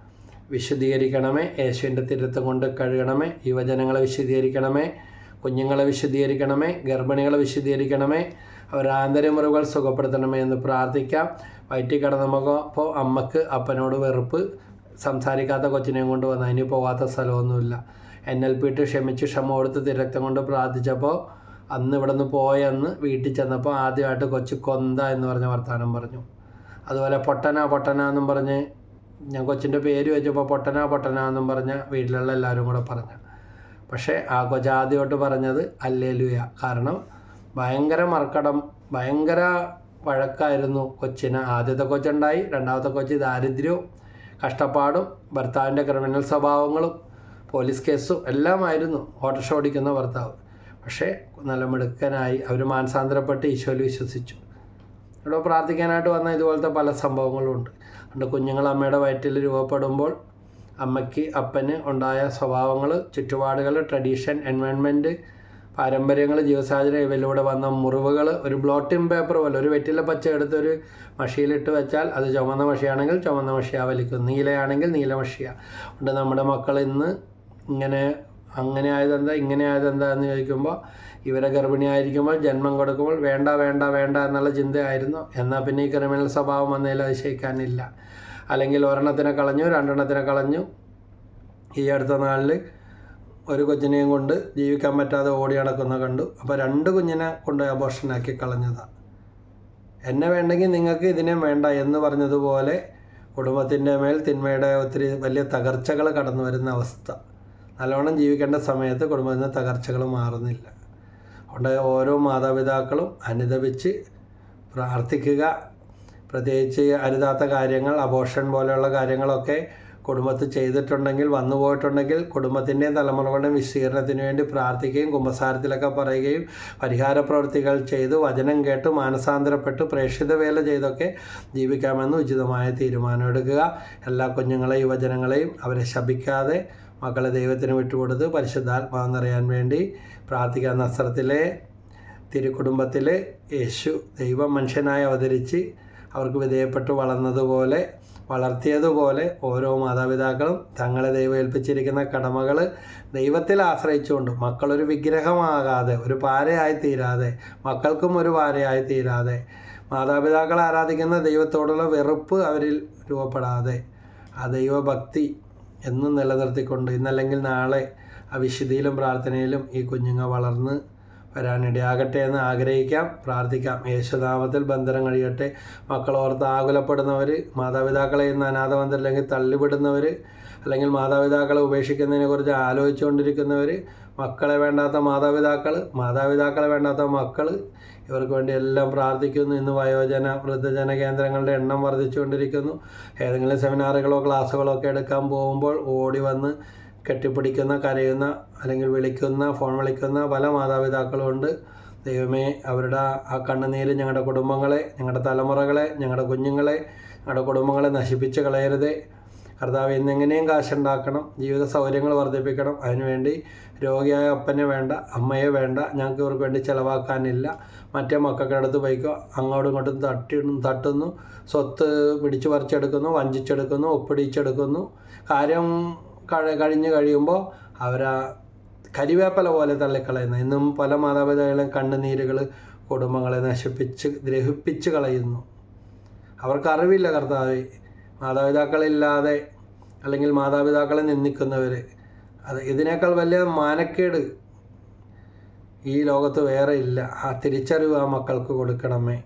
വിശുദ്ധീകരിക്കണമേ. യേശുവിന്റെ തിരുത്തം കൊണ്ട് കഴുകണമേ. യുവജനങ്ങളെ വിശുദ്ധീകരിക്കണമേ. കുഞ്ഞുങ്ങളെ വിശുദ്ധീകരിക്കണമേ. ഗർഭിണികളെ വിശുദ്ധീകരിക്കണമേ. അവരുടെ ആന്തരമുറിവുകൾ സുഖപ്പെടുത്തണമേ എന്ന് പ്രാർത്ഥിക്കാം. വയറ്റിൽ കിടന്നപ്പോൾ അമ്മയ്ക്ക് അപ്പനോട് വെറുപ്പ്. സംസാരിക്കാത്ത കൊച്ചിനെയും കൊണ്ട് വന്ന് അതിന് പോകാത്ത സ്ഥലമൊന്നുമില്ല. എൻ എൽ ക്ഷമിച്ച് ക്ഷമ കൊടുത്ത് തിരക്തം കൊണ്ട് പ്രാർത്ഥിച്ചപ്പോൾ അന്ന് ഇവിടെ നിന്ന് പോയെന്ന് വീട്ടിൽ ചെന്നപ്പോൾ ആദ്യമായിട്ട് കൊച്ചു കൊന്ത എന്ന് പറഞ്ഞ വർത്തമാനം പറഞ്ഞു. അതുപോലെ പൊട്ടന പൊട്ടന എന്നും പറഞ്ഞ് ഞാൻ കൊച്ചിന്റെ പേര് വെച്ചപ്പോൾ പൊട്ടന പൊട്ടന എന്നും പറഞ്ഞ വീട്ടിലുള്ള എല്ലാവരും കൂടെ പറഞ്ഞു. പക്ഷേ ആ കൊച്ച് ആദ്യമായിട്ട് പറഞ്ഞത് അല്ലേലുയ. കാരണം ഭയങ്കര മർക്കടം ഭയങ്കര വഴക്കായിരുന്നു കൊച്ചിന്. ആദ്യത്തെ കൊച്ചുണ്ടായി രണ്ടാമത്തെ കൊച്ച് ദാരിദ്ര്യവും കഷ്ടപ്പാടും ഭർത്താവിന്റെ ക്രിമിനൽ സ്വഭാവങ്ങളും പോലീസ് കേസും എല്ലാമായിരുന്നു ഓട്ടോഷ ഓടിക്കുന്ന ഭർത്താവ്. പക്ഷേ നല്ല മിടുക്കനായി അവർ മാനസാന്തരപ്പെട്ട് ഈശോയിൽ വിശ്വസിച്ചു. ഇവിടെ പ്രാർത്ഥിക്കാനായിട്ട് വന്ന ഇതുപോലത്തെ പല സംഭവങ്ങളും ഉണ്ട്. അതുകൊണ്ട് കുഞ്ഞുങ്ങൾ അമ്മയുടെ വയറ്റിൽ രൂപപ്പെടുമ്പോൾ അമ്മയ്ക്ക് അപ്പന് ഉണ്ടായ സ്വഭാവങ്ങൾ ചുറ്റുപാടുകൾ ട്രഡീഷൻ എൻവയൺമെന്റ് പാരമ്പര്യങ്ങൾ ജീവസാഹചര്യം ഇവയിലൂടെ വന്ന മുറിവുകൾ ഒരു ബ്ലോട്ടിംഗ് പേപ്പർ പോലെ ഒരു വെറ്റില പച്ച എടുത്തൊരു മഷിയിലിട്ട് വെച്ചാൽ അത് ചുമന്ന മഷിയാണെങ്കിൽ ചുമന്ന മഷിയാ വലിക്കും. നീലയാണെങ്കിൽ നീല മഷിയാ. അതുകൊണ്ട് നമ്മുടെ മക്കൾ ഇന്ന് ഇങ്ങനെ അങ്ങനെ ആയതെന്താ ഇങ്ങനെ ആയതെന്താ എന്ന് ചോദിക്കുമ്പോൾ ഇവരെ ഗർഭിണിയായിരിക്കുമ്പോൾ ജന്മം കൊടുക്കുമ്പോൾ വേണ്ട വേണ്ട വേണ്ട എന്നുള്ള ചിന്തയായിരുന്നു. എന്നാൽ പിന്നെ ഈ ക്രിമിനൽ സ്വഭാവം വന്നതിൽ അതിശയിക്കാനില്ല അല്ലെങ്കിൽ ഒരെണ്ണത്തിനെ കളഞ്ഞു രണ്ടെണ്ണത്തിനെ കളഞ്ഞു. ഈ അടുത്ത നാളിൽ ഒരു കൊച്ചിനെയും കൊണ്ട് ജീവിക്കാൻ പറ്റാതെ ഓടി നടക്കുന്ന കണ്ടു. അപ്പോൾ രണ്ട് കുഞ്ഞിനെ കൊണ്ട് അബോർഷനാക്കി കളഞ്ഞതാണ് എന്നെ വേണ്ടെങ്കിൽ നിങ്ങൾക്ക് ഇതിനെ വേണ്ട എന്ന് പറഞ്ഞതുപോലെ കുടുംബത്തിന്റെ മേൽ തിന്മയുടെ ഒത്തിരി വലിയ തകർച്ചകൾ കടന്നു വരുന്ന അവസ്ഥ. നല്ലോണം ജീവിക്കേണ്ട സമയത്ത് കുടുംബത്തിന് തകർച്ചകൾ മാറുന്നില്ല. അതുകൊണ്ട് ഓരോ മാതാപിതാക്കളും അനുദപിച്ച് പ്രാർത്ഥിക്കുക. പ്രത്യേകിച്ച് അരുതാത്ത കാര്യങ്ങൾ അബോഷൻ പോലെയുള്ള കാര്യങ്ങളൊക്കെ കുടുംബത്തിൽ ചെയ്തിട്ടുണ്ടെങ്കിൽ വന്നു പോയിട്ടുണ്ടെങ്കിൽ കുടുംബത്തിന്റെയും തലമുറകളുടെയും വിശീകരണത്തിന് വേണ്ടി പ്രാർത്ഥിക്കുകയും കുംഭസാരത്തിലൊക്കെ പറയുകയും പരിഹാര പ്രവൃത്തികൾ ചെയ്ത് വചനം കേട്ട് മാനസാന്തരപ്പെട്ട് പ്രേക്ഷിത വേല ചെയ്തൊക്കെ ജീവിക്കാമെന്ന് ഉചിതമായ തീരുമാനമെടുക്കുക എല്ലാ കുഞ്ഞുങ്ങളെയും യുവജനങ്ങളെയും അവരെ ശപിക്കാതെ മക്കളെ ദൈവത്തിന് വിട്ടുകൊടുത്ത് പരിശുദ്ധാത്മാവ് നിറയാൻ വേണ്ടി പ്രാർത്ഥിക്കാൻ നസ്രത്തിലെ തിരുക്കുടുംബത്തിൽ യേശു ദൈവം മനുഷ്യനായി അവതരിച്ച് അവർക്ക് വിധേയപ്പെട്ട് വളർന്നതുപോലെ വളർത്തിയതുപോലെ ഓരോ മാതാപിതാക്കളും തങ്ങളെ ദൈവം ഏൽപ്പിച്ചിരിക്കുന്ന കടമകൾ ദൈവത്തിൽ ആശ്രയിച്ചുകൊണ്ട് മക്കളൊരു വിഗ്രഹമാകാതെ ഒരു പാരയായി തീരാതെ മക്കൾക്കും ഒരു പാരയായി തീരാതെ മാതാപിതാക്കൾ ആരാധിക്കുന്ന ദൈവത്തോടുള്ള വെറുപ്പ് അവരിൽ രൂപപ്പെടാതെ ആ ദൈവഭക്തി എന്നും നിലനിർത്തിക്കൊണ്ട് ഇന്നല്ലെങ്കിൽ നാളെ ആ വിശുദ്ധിയിലും പ്രാർത്ഥനയിലും ഈ കുഞ്ഞുങ്ങൾ വളർന്ന് വരാനിടയാകട്ടെ എന്ന് ആഗ്രഹിക്കാം. പ്രാർത്ഥിക്കാം. യേശുനാമത്തിൽ ബന്ധനം കഴിയട്ടെ. മക്കളോർത്ത് ആകുലപ്പെടുന്നവർ മാതാപിതാക്കളെ ഇന്ന് അനാഥബന്ധമില്ലെങ്കിൽ തള്ളിവിടുന്നവർ അല്ലെങ്കിൽ മാതാപിതാക്കളെ ഉപേക്ഷിക്കുന്നതിനെ കുറിച്ച് ആലോചിച്ചുകൊണ്ടിരിക്കുന്നവർ മക്കളെ വേണ്ടാത്ത മാതാപിതാക്കൾ മാതാപിതാക്കളെ വേണ്ടാത്ത മക്കൾ ഇവർക്ക് വേണ്ടി എല്ലാം പ്രാർത്ഥിക്കുന്നു. ഇന്ന് വയോജന വൃദ്ധജന കേന്ദ്രങ്ങളുടെ എണ്ണം വർദ്ധിച്ചുകൊണ്ടിരിക്കുന്നു. ഏതെങ്കിലും സെമിനാറുകളോ ക്ലാസ്സുകളോ ഒക്കെ എടുക്കാൻ പോകുമ്പോൾ ഓടി വന്ന് കെട്ടിപ്പിടിക്കുന്ന കരയുന്ന അല്ലെങ്കിൽ വിളിക്കുന്ന ഫോൺ വിളിക്കുന്ന പല മാതാപിതാക്കളും ഉണ്ട് ദൈവമേ അവരുടെ ആ കണ്ണുനീര് ഞങ്ങളുടെ കുടുംബങ്ങളെ ഞങ്ങളുടെ തലമുറകളെ ഞങ്ങളുടെ കുഞ്ഞുങ്ങളെ ഞങ്ങളുടെ കുടുംബങ്ങളെ നശിപ്പിച്ച് കളയരുതേ. കർത്താവ് ഇന്നെങ്ങനെയും കാശുണ്ടാക്കണം. ജീവിത സൗകര്യങ്ങൾ വർദ്ധിപ്പിക്കണം. അതിനുവേണ്ടി രോഗിയായ അപ്പനെ വേണ്ട അമ്മയെ വേണ്ട ഞങ്ങൾക്ക് ഇവർക്ക് വേണ്ടി ചിലവാക്കാനില്ല. മറ്റേ മക്കൾക്ക് അടുത്ത് പോയിക്കോ. അങ്ങോട്ടും ഇങ്ങോട്ടും തട്ടിടും തട്ടുന്നു സ്വത്ത് പിടിച്ചു പറിച്ചെടുക്കുന്നു വഞ്ചിച്ചെടുക്കുന്നു ഒപ്പിടിച്ചെടുക്കുന്നു. കാര്യം കഴിഞ്ഞ് കഴിയുമ്പോൾ അവരാ കരിവേപ്പല പോലെ തള്ളിക്കളയുന്നു. ഇന്നും പല മാതാപിതാക്കളും കണ്ണുനീരുകൾ കുടുംബങ്ങളെ നശിപ്പിച്ച് ഗ്രഹിപ്പിച്ച് കളയുന്നു. അവർക്ക് അറിവില്ല കർത്താവ്. മാതാപിതാക്കളില്ലാതെ അല്ലെങ്കിൽ മാതാപിതാക്കളെ നിന്ദിക്കുന്നവർ അത് ഇതിനേക്കാൾ വലിയ മാനക്കേട് ഈ ലോകത്ത് വേറെ ഇല്ല. ആ തിരിച്ചറിവ് ആ മക്കൾക്ക് കൊടുക്കണമേ.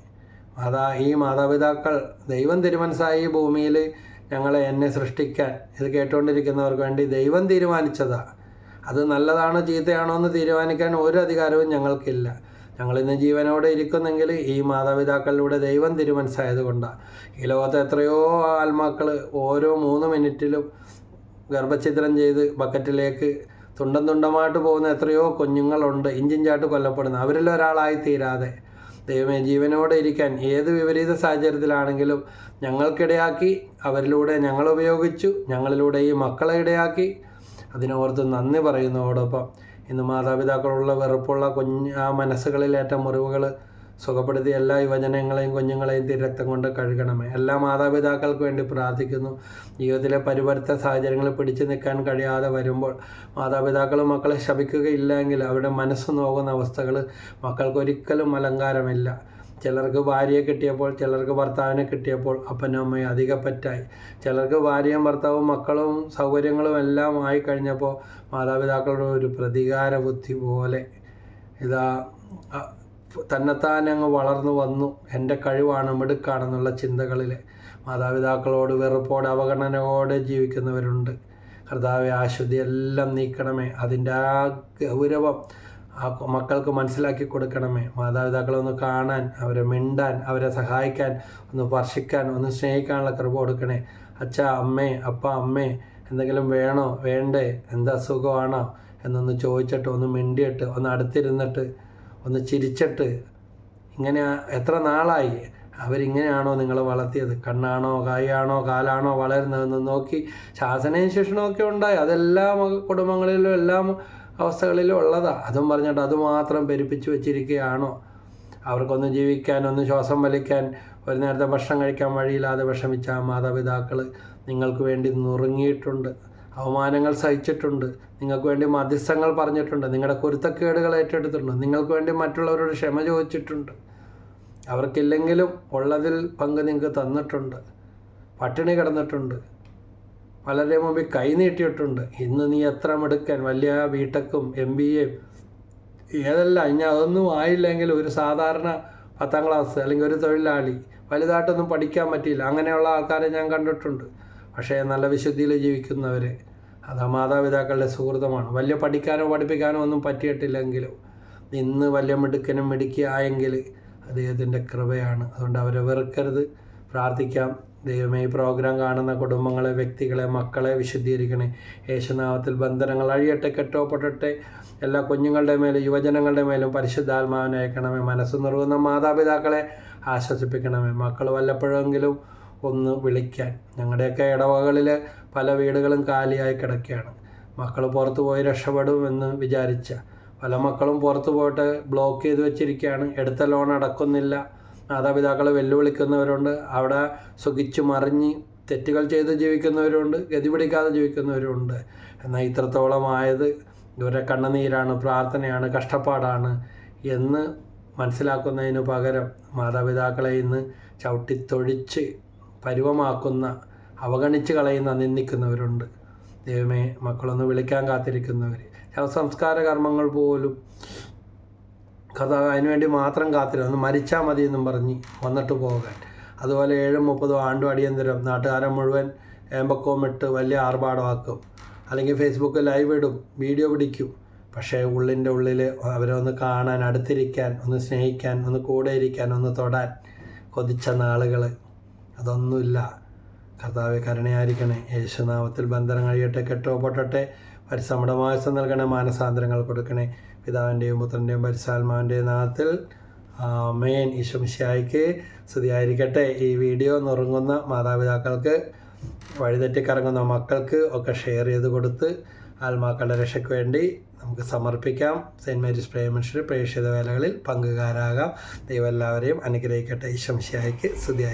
അതാ ഈ മാതാപിതാക്കൾ ദൈവം തിരുമനസായി ഭൂമിയിൽ ഞങ്ങളെ എന്നെ സൃഷ്ടിക്കാൻ ഇത് കേട്ടുകൊണ്ടിരിക്കുന്നവർക്ക് വേണ്ടി ദൈവം തീരുമാനിച്ചതാ. അത് നല്ലതാണോ ചീത്തയാണോ എന്ന് തീരുമാനിക്കാൻ ഒരു അധികാരവും ഞങ്ങൾക്കില്ല. ഞങ്ങളിന്ന് ജീവനോടെ ഇരിക്കുന്നെങ്കിൽ ഈ മാതാപിതാക്കളിലൂടെ ദൈവം തിരുമനസ്സായത് കൊണ്ടാണ് ഈ ലോകത്ത് എത്രയോ ആത്മാക്കൾ ഓരോ മൂന്ന് മിനിറ്റിലും ഗർഭഛിദ്രം ചെയ്ത് ബക്കറ്റിലേക്ക് തുണ്ടം തുണ്ടമായിട്ട് പോകുന്ന എത്രയോ കുഞ്ഞുങ്ങളുണ്ട്. ഇഞ്ചിഞ്ചായിട്ട് കൊല്ലപ്പെടുന്ന അവരിൽ ഒരാളായി തീരാതെ. ദൈവമേ ജീവനോടെ ഇരിക്കാൻ ഏത് വിപരീത സാഹചര്യത്തിലാണെങ്കിലും ഞങ്ങൾക്കിടയാക്കി അവരിലൂടെ ഞങ്ങൾ ഉപയോഗിച്ചു ഞങ്ങളിലൂടെ ഈ മക്കളെ ഇടയാക്കി. അതിനോർത്ത് നന്ദി പറയുന്നതോടൊപ്പം ഇന്ന് മാതാപിതാക്കളുള്ള വെറുപ്പുള്ള കുഞ്ഞ് ആ മനസ്സുകളിലേറ്റ മുറിവുകൾ സുഖപ്പെടുത്തി എല്ലാ യുവജനങ്ങളെയും കുഞ്ഞുങ്ങളെയും തിരക്തം കൊണ്ട് കഴുകണമേ. എല്ലാ മാതാപിതാക്കൾക്ക് വേണ്ടി പ്രാർത്ഥിക്കുന്നു. ജീവിതത്തിലെ പരിവർത്ത സാഹചര്യങ്ങളിൽ പിടിച്ചു നിൽക്കാൻ കഴിയാതെ വരുമ്പോൾ മാതാപിതാക്കളും മക്കളെ ശപിക്കുകയില്ലെങ്കിൽ അവരുടെ മനസ്സ് നോക്കുന്ന അവസ്ഥകൾ മക്കൾക്ക് ഒരിക്കലും അലങ്കാരമില്ല. ചിലർക്ക് ഭാര്യയെ കിട്ടിയപ്പോൾ ചിലർക്ക് ഭർത്താവിനെ കിട്ടിയപ്പോൾ അപ്പനും അമ്മയും അധികപ്പറ്റായി. ചിലർക്ക് ഭാര്യയും ഭർത്താവും മക്കളും സൗകര്യങ്ങളും എല്ലാം ആയി കഴിഞ്ഞപ്പോൾ മാതാപിതാക്കളുടെ ഒരു പ്രതികാര ബുദ്ധി പോലെ ഇതാ തന്നെത്താൻ അങ്ങ് വളർന്നു വന്നു. എന്റെ കഴിവാണ് മിടുക്കാണെന്നുള്ള ചിന്തകളിൽ മാതാപിതാക്കളോട് വെറുപ്പോടെ അവഗണനയോടെ ജീവിക്കുന്നവരുണ്ട്. കർത്താവെ ആശുദ്ധി എല്ലാം നീക്കണമേ. അതിന്റെ ആ ഗൗരവം ആ മക്കൾക്ക് മനസ്സിലാക്കി കൊടുക്കണമേ. മാതാപിതാക്കളെ ഒന്ന് കാണാൻ അവരെ മിണ്ടാൻ അവരെ സഹായിക്കാൻ ഒന്ന് സ്പർശിക്കാൻ ഒന്ന് സ്നേഹിക്കാനുള്ള കൃപ കൊടുക്കണേ. അച്ഛ അമ്മേ അപ്പ അമ്മേ എന്തെങ്കിലും വേണോ? വേണ്ടേ? എന്താ സുഖമാണോ? എന്നൊന്ന് ചോദിച്ചിട്ട് ഒന്ന് മിണ്ടിയിട്ട് ഒന്ന് അടുത്തിരുന്നിട്ട് ഒന്ന് ചിരിച്ചിട്ട് ഇങ്ങനെ എത്ര നാളായി? അവരിങ്ങനെയാണോ നിങ്ങൾ വളർത്തിയത്? കണ്ണാണോ കായാണോ കാലാണോ വളരുന്നതെന്ന് നോക്കി ശാസനയും ശിക്ഷണവും ഒക്കെ ഉണ്ടായി. അതെല്ലാം കുടുംബങ്ങളിലും എല്ലാം അവസ്ഥകളിലും ഉള്ളതാണ് അതും പറഞ്ഞിട്ട് അതുമാത്രം പെരുപ്പിച്ച് വെച്ചിരിക്കുകയാണോ? അവർക്കൊന്ന് ജീവിക്കാൻ ഒന്ന് ശ്വാസം വലിക്കാൻ ഒരു നേരത്തെ ഭക്ഷണം കഴിക്കാൻ വഴിയില്ലാതെ വിഷമിച്ച മാതാപിതാക്കൾ നിങ്ങൾക്ക് വേണ്ടി നുറുങ്ങിയിട്ടുണ്ട്. അവമാനങ്ങൾ സഹിച്ചിട്ടുണ്ട്. നിങ്ങൾക്ക് വേണ്ടി മധ്യസ്ഥങ്ങൾ പറഞ്ഞിട്ടുണ്ട്. നിങ്ങളുടെ കുരുത്തക്കേടുകൾ ഏറ്റെടുത്തിട്ടുണ്ട്. നിങ്ങൾക്ക് വേണ്ടി മറ്റുള്ളവരോട് ക്ഷമ ചോദിച്ചിട്ടുണ്ട്. അവർക്കില്ലെങ്കിലും ഉള്ളതിൽ പങ്ക് നിങ്ങൾക്ക് തന്നിട്ടുണ്ട്. പട്ടിണി കിടന്നിട്ടുണ്ട്. വളരെ മുമ്പിൽ കൈ നീട്ടിയിട്ടുണ്ട്. ഇന്ന് നീ എത്ര മിടുക്കൻ. വലിയ ബിടെക്കും എം ബി എ ഏതെല്ലാം. ഇനി അതൊന്നും ആയില്ലെങ്കിൽ ഒരു സാധാരണ പത്താം ക്ലാസ് അല്ലെങ്കിൽ ഒരു തൊഴിലാളി. വലുതായിട്ടൊന്നും പഠിക്കാൻ പറ്റിയില്ല. അങ്ങനെയുള്ള ആൾക്കാരെ ഞാൻ കണ്ടിട്ടുണ്ട്. പക്ഷേ നല്ല വിശുദ്ധിയിൽ ജീവിക്കുന്നവർ അത് മാതാപിതാക്കളുടെ സുഹൃതമാണ്. വലിയ പഠിക്കാനോ പഠിപ്പിക്കാനോ ഒന്നും പറ്റിയിട്ടില്ലെങ്കിലും ഇന്ന് വലിയ മിടുക്കനും മിടുക്കിയായെങ്കിൽ അദ്ദേഹത്തിന്റെ കൃപയാണ്. അതുകൊണ്ട് അവരെ വെറുക്കരുത്. പ്രാർത്ഥിക്കാം. ദൈവമേ ഈ പ്രോഗ്രാം കാണുന്ന കുടുംബങ്ങളെ വ്യക്തികളെ മക്കളെ വിശുദ്ധീകരിക്കണേ. യേശുനാമത്തിൽ ബന്ധനങ്ങൾ അഴിയട്ടെ കെട്ടോപ്പെടട്ടെ എല്ലാ കുഞ്ഞുങ്ങളുടെ മേലും യുവജനങ്ങളുടെ മേലും പരിശുദ്ധാത്മാവിനെ അയക്കണമേ. മനസ്സ് നിറുകുന്ന മാതാപിതാക്കളെ ആശ്വസിപ്പിക്കണമേ. മക്കൾ വല്ലപ്പോഴെങ്കിലും ഒന്ന് വിളിക്കാൻ. ഞങ്ങളുടെയൊക്കെ ഇടവകളിൽ പല വീടുകളും കാലിയായി കിടക്കുകയാണ്. മക്കൾ പുറത്തു പോയി രക്ഷപ്പെടുമെന്ന് വിചാരിച്ച. പല മക്കളും പുറത്തു പോയിട്ട് ബ്ലോക്ക് ചെയ്ത് വെച്ചിരിക്കുകയാണ്. എടുത്ത ലോൺ അടക്കുന്നില്ല. മാതാപിതാക്കളെ വെല്ലുവിളിക്കുന്നവരുണ്ട്. അവിടെ സുഖിച്ചു മറിഞ്ഞ് തെറ്റുകൾ ചെയ്ത് ജീവിക്കുന്നവരുണ്ട്. ഗതി പിടിക്കാതെ ജീവിക്കുന്നവരുണ്ട്. എന്നാൽ ഇത്രത്തോളം ആയത്. ഇവരുടെ കണ്ണുനീരാണ്. പ്രാർത്ഥനയാണ്. കഷ്ടപ്പാടാണ് എന്ന് മനസ്സിലാക്കുന്നതിന് പകരം മാതാപിതാക്കളെ ഇന്ന് ചവിട്ടിത്തൊഴിച്ച് പരുവമാക്കുന്ന അവഗണിച്ച് കളയുന്ന നിന്ദിക്കുന്നവരുണ്ട്. ദൈവമേ മക്കളൊന്ന് വിളിക്കാൻ കാത്തിരിക്കുന്നവർ. ശവസംസ്കാര കർമ്മങ്ങൾ പോലും കഥ അതിനുവേണ്ടി മാത്രം കാത്തിരുന്നു. മരിച്ചാൽ മതി എന്നും പറഞ്ഞ് വന്നിട്ട് പോകാൻ. അതുപോലെ ഏഴും മുപ്പതും ആണ്ടും അടിയന്തരം നാട്ടുകാരൻ മുഴുവൻ ഏമ്പക്കവും ഇട്ട് വലിയ ആർഭാടമാക്കും. അല്ലെങ്കിൽ ഫേസ്ബുക്ക് ലൈവ് ഇടും വീഡിയോ പിടിക്കും. പക്ഷേ ഉള്ളിന്റെ ഉള്ളിൽ അവരെ ഒന്ന് കാണാൻ അടുത്തിരിക്കാൻ ഒന്ന് സ്നേഹിക്കാൻ ഒന്ന് കൂടെ ഇരിക്കാൻ ഒന്ന് തൊടാൻ കൊതിച്ച നാളുകൾ അതൊന്നുമില്ല. കർത്താവെ കരുണയായിരിക്കണേ. യേശുനാമത്തിൽ ബന്ധനം കഴിയട്ടെ കെട്ടോ പൊട്ടട്ടെ പരിസമടമാസം നൽകണേ മാനസാന്തരങ്ങൾ കൊടുക്കണേ. പിതാവിന്റെയും പുത്രന്റെയും പരിസാത്മാവിന്റെയും നാമത്തിൽ മെയിൻ ഈശ്വമിശായിക്ക് സ്തുതിയായിരിക്കട്ടെ. ഈ വീഡിയോ നുറുങ്ങുന്ന മാതാപിതാക്കൾക്ക് വഴിതെറ്റിക്കറങ്ങുന്ന മക്കൾക്ക് ഒക്കെ ഷെയർ ചെയ്ത് കൊടുത്ത് ആത്മാക്കളുടെ രക്ഷയ്ക്ക് വേണ്ടി നമുക്ക് സമർപ്പിക്കാം. സെന്റ് മേരീസ് പ്രേമൻഷന് പ്രേക്ഷിത വേലകളിൽ പങ്കുകാരാകാം. ദൈവം എല്ലാവരെയും അനുഗ്രഹിക്കട്ടെ. ഈശ്വമിശായിക്ക് സ്തുതിയായി